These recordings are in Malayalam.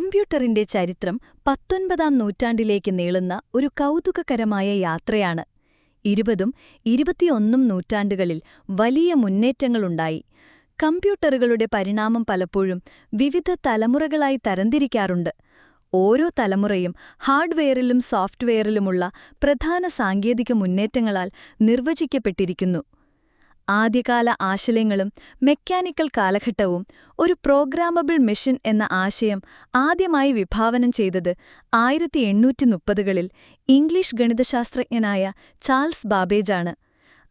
കമ്പ്യൂട്ടറിന്റെ ചരിത്രം പത്തൊൻപതാം നൂറ്റാണ്ടിലേക്ക് നീളുന്ന ഒരു കൗതുകകരമായ യാത്രയാണ്. ഇരുപതും ഇരുപത്തിയൊന്നും നൂറ്റാണ്ടുകളിൽ വലിയ മുന്നേറ്റങ്ങളുണ്ടായി. കമ്പ്യൂട്ടറുകളുടെ പരിണാമം പലപ്പോഴും വിവിധ തലമുറകളായി തരംതിരിക്കാറുണ്ട്. ഓരോ തലമുറയും ഹാർഡ്വെയറിലും സോഫ്റ്റ്വെയറിലുമുള്ള പ്രധാന സാങ്കേതിക മുന്നേറ്റങ്ങളാൽ നിർവചിക്കപ്പെട്ടിരിക്കുന്നു. ആദ്യകാല ആശയങ്ങളും മെക്കാനിക്കൽ കാലഘട്ടവും ഒരു പ്രോഗ്രാമബിൾ മെഷീൻ എന്ന ആശയം ആദ്യമായി വിഭാവനം ചെയ്തത് ആയിരത്തി എണ്ണൂറ്റി മുപ്പതുകളിൽ ഇംഗ്ലീഷ് ഗണിതശാസ്ത്രജ്ഞനായ ചാൾസ് ബാബേജാണ്.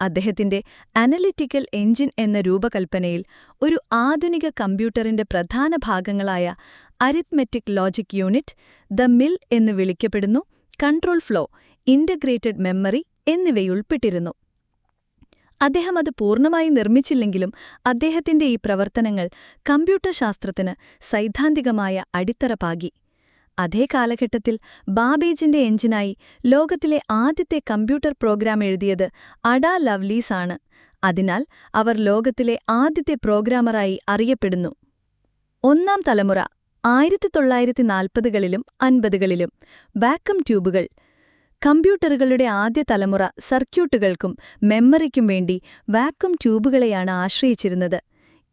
അദ്ദേഹത്തിന്റെ അനലിറ്റിക്കൽ എഞ്ചിൻ എന്ന രൂപകൽപ്പനയിൽ ഒരു ആധുനിക കമ്പ്യൂട്ടറിന്റെ പ്രധാന ഭാഗങ്ങളായ arithmetic logic unit the mill എന്ന് വിളിക്കപ്പെടുന്നു കൺട്രോൾ ഫ്ലോ ഇന്റഗ്രേറ്റഡ് മെമ്മറി എന്നിവയുൾപ്പെട്ടിരുന്നു. അദ്ദേഹം അത് പൂർണമായി നിർമ്മിച്ചില്ലെങ്കിലും അദ്ദേഹത്തിന്റെ ഈ പ്രവർത്തനങ്ങൾ കമ്പ്യൂട്ടർ ശാസ്ത്രത്തിന് സൈദ്ധാന്തികമായ അടിത്തറ പാകി. അതേ കാലഘട്ടത്തിൽ ബാബേജിന്റെ എഞ്ചിനായി ലോകത്തിലെ ആദ്യത്തെ കമ്പ്യൂട്ടർ പ്രോഗ്രാം എഴുതിയത് അഡാ ലവ്ലീസാണ് അതിനാൽ അവർ ലോകത്തിലെ ആദ്യത്തെ പ്രോഗ്രാമറായി അറിയപ്പെടുന്നു. ഒന്നാം തലമുറ ആയിരത്തി തൊള്ളായിരത്തി നാൽപ്പതുകളിലും അൻപതുകളിലും വാക്കം ട്യൂബുകൾ കമ്പ്യൂട്ടറുകളുടെ ആദ്യ തലമുറ സർക്യൂട്ടുകൾക്കും മെമ്മറിക്കും വേണ്ടി വാക്വം ട്യൂബുകളെയാണ് ആശ്രയിച്ചിരുന്നത്.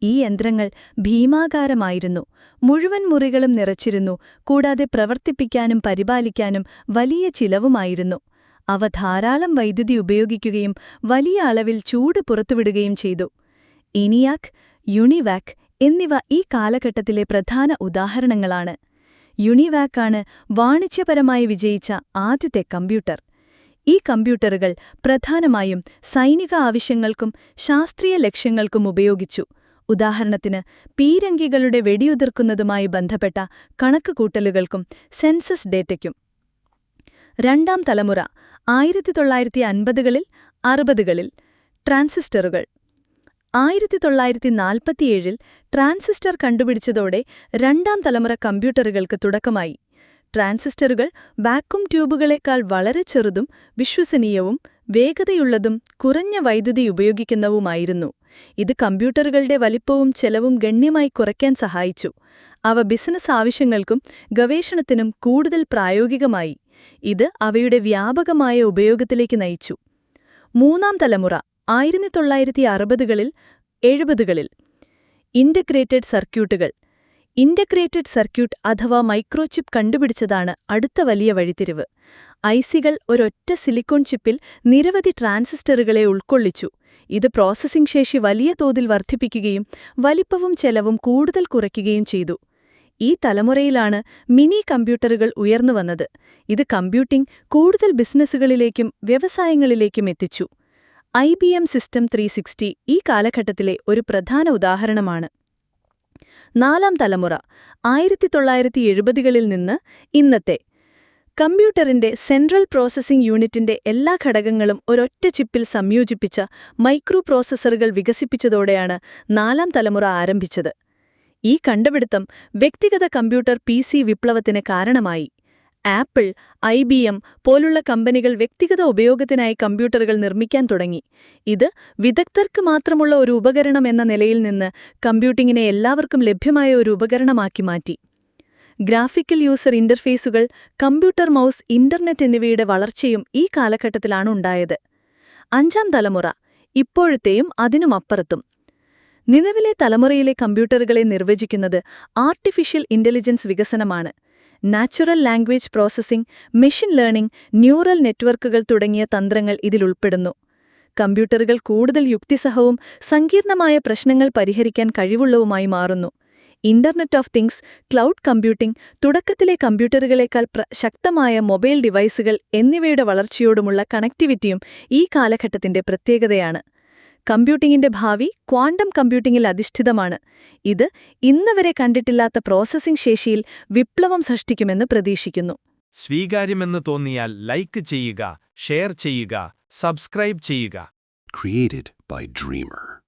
ഈ യന്ത്രങ്ങൾ ഭീമാകാരമായിരുന്നു. മുഴുവൻ മുറികളും നിറച്ചിരുന്നു. കൂടാതെ പ്രവർത്തിപ്പിക്കാനും പരിപാലിക്കാനും വലിയ ചിലവുമായിരുന്നു. അവ ധാരാളം വൈദ്യുതി ഉപയോഗിക്കുകയും വലിയ അളവിൽ ചൂട് പുറത്തുവിടുകയും ചെയ്തു. ഇനിയാക് യുണിവാക് എന്നിവ ഈ കാലഘട്ടത്തിലെ പ്രധാന ഉദാഹരണങ്ങളാണ്. യുണിവാക്കാണ് വാണിജ്യപരമായി വിജയിച്ച ആദ്യത്തെ കമ്പ്യൂട്ടർ. ഈ കമ്പ്യൂട്ടറുകൾ പ്രധാനമായും സൈനിക ആവശ്യങ്ങൾക്കും ശാസ്ത്രീയ ലക്ഷ്യങ്ങൾക്കും ഉപയോഗിച്ചു. ഉദാഹരണത്തിന് പീരങ്കികളുടെ വെടിയുതിർക്കുന്നതുമായി ബന്ധപ്പെട്ട കണക്കുകൂട്ടലുകൾക്കും സെൻസസ് ഡേറ്റയ്ക്കും. രണ്ടാം തലമുറ ആയിരത്തി തൊള്ളായിരത്തി അൻപതുകളിൽ അറുപതുകളിൽ ട്രാൻസിസ്റ്ററുകൾ. ആയിരത്തി തൊള്ളായിരത്തി നാൽപ്പത്തിയേഴിൽ ട്രാൻസിസ്റ്റർ കണ്ടുപിടിച്ചതോടെ രണ്ടാം തലമുറ കമ്പ്യൂട്ടറുകൾക്ക് തുടക്കമായി. ട്രാൻസിസ്റ്ററുകൾ വാക്വം ട്യൂബുകളേക്കാൾ വളരെ ചെറുതും വിശ്വസനീയവും വേഗതയുള്ളതും കുറഞ്ഞ വൈദ്യുതി ഉപയോഗിക്കുന്നവുമായിരുന്നു. ഇത് കമ്പ്യൂട്ടറുകളുടെ വലിപ്പവും ചെലവും ഗണ്യമായി കുറയ്ക്കാൻ സഹായിച്ചു. അവ ബിസിനസ് ആവശ്യങ്ങൾക്കും ഗവേഷണത്തിനും കൂടുതൽ പ്രായോഗികമായി. ഇത് അവയുടെ വ്യാപകമായ ഉപയോഗത്തിലേക്ക് നയിച്ചു. മൂന്നാം തലമുറ ആയിരത്തി തൊള്ളായിരത്തി അറുപതുകളിൽ എഴുപതുകളിൽ ഇന്റഗ്രേറ്റഡ് സർക്യൂട്ടുകൾ ഇന്റഗ്രേറ്റഡ് സർക്യൂട്ട് അഥവാ മൈക്രോചിപ്പ് കണ്ടുപിടിച്ചതാണ് അടുത്ത വലിയ വഴിത്തിരിവ്. ഐസികൾ ഒരൊറ്റ സിലിക്കോൺ ചിപ്പിൽ നിരവധി ട്രാൻസിസ്റ്ററുകളെ ഉൾക്കൊള്ളിച്ചു. ഇത് പ്രോസസ്സിംഗ് ശേഷി വലിയ തോതിൽ വർദ്ധിപ്പിക്കുകയും വലിപ്പവും ചെലവും കൂടുതൽ കുറയ്ക്കുകയും ചെയ്തു. ഈ തലമുറയിലാണ് മിനി കമ്പ്യൂട്ടറുകൾ ഉയർന്നുവന്നത് ഇത് കമ്പ്യൂട്ടിംഗ് കൂടുതൽ ബിസിനസ്സുകളിലേക്കും വ്യവസായങ്ങളിലേക്കും എത്തിച്ചു. I B M system three sixty ഈ കാലഘട്ടത്തിലെ ഒരു പ്രധാന ഉദാഹരണമാണ്. നാലാം തലമുറ ആയിരത്തി തൊള്ളായിരത്തി എഴുപതുകളിൽ നിന്ന് ഇന്നത്തെ. കമ്പ്യൂട്ടറിന്റെ സെൻട്രൽ പ്രോസസ്സിംഗ് യൂണിറ്റിന്റെ എല്ലാ ഘടകങ്ങളും ഒരൊറ്റ ചിപ്പിൽ സംയോജിപ്പിച്ച മൈക്രോ പ്രോസസ്സറുകൾ വികസിപ്പിച്ചതോടെയാണ് നാലാം തലമുറ ആരംഭിച്ചത്. ഈ കണ്ടുപിടുത്തം വ്യക്തിഗത കമ്പ്യൂട്ടർ പി വിപ്ലവത്തിന് കാരണമായി. ആപ്പിൾ ഐ ബി എം പോലുള്ള കമ്പനികൾ വ്യക്തിഗത ഉപയോഗത്തിനായി കമ്പ്യൂട്ടറുകൾ നിർമ്മിക്കാൻ തുടങ്ങി. ഇത് വിദഗ്ധർക്ക് മാത്രമുള്ള ഒരു ഉപകരണം എന്ന നിലയിൽ നിന്ന് കമ്പ്യൂട്ടിങ്ങിനെ എല്ലാവർക്കും ലഭ്യമായ ഒരു ഉപകരണമാക്കി മാറ്റി. ഗ്രാഫിക്കൽ യൂസർ ഇന്റർഫേസുകൾ കമ്പ്യൂട്ടർ മൗസ് ഇന്റർനെറ്റ് എന്നിവയുടെ വളർച്ചയും ഈ കാലഘട്ടത്തിലാണ് ഉണ്ടായത്. അഞ്ചാം തലമുറ ഇപ്പോഴത്തെയും അതിനും അപ്പുറത്തും. നിലവിലെ തലമുറയിലെ കമ്പ്യൂട്ടറുകളെ നിർവചിക്കുന്നത് ആർട്ടിഫിഷ്യൽ ഇന്റലിജൻസ് വികസനമാണ്. Natural language processing machine learning neural നെറ്റ്വർക്കുകൾ തുടങ്ങിയ തന്ത്രങ്ങൾ ഇതിലുൾപ്പെടുന്നു കമ്പ്യൂട്ടറുകൾ കൂടുതൽ യുക്തിസഹവും സങ്കീർണമായ പ്രശ്നങ്ങൾ പരിഹരിക്കാൻ കഴിവുള്ളവുമായി മാറുന്നു. Internet of things cloud computing തുടക്കത്തിലെ കമ്പ്യൂട്ടറുകളേക്കാൾ ശക്തമായ മൊബൈൽ ഡിവൈസുകൾ എന്നിവയുടെ വളർച്ചയോടുമുള്ള കണക്ടിവിറ്റിയും ഈ കാലഘട്ടത്തിന്റെ പ്രത്യേകതയാണ്. കമ്പ്യൂട്ടിംഗിന്റെ ഭാവി ക്വാണ്ടം കമ്പ്യൂട്ടിംഗിൽ അധിഷ്ഠിതമാണ്. ഇത് ഇന്നുവരെ കണ്ടിട്ടില്ലാത്ത പ്രോസസ്സിംഗ് ശേഷിയിൽ വിപ്ലവം സൃഷ്ടിക്കുമെന്ന് പ്രതീക്ഷിക്കുന്നു. സ്വീകാര്യമെന്ന് തോന്നിയാൽ ലൈക്ക് ചെയ്യുക ഷെയർ ചെയ്യുക സബ്സ്ക്രൈബ് ചെയ്യുക. Created by Dreamer.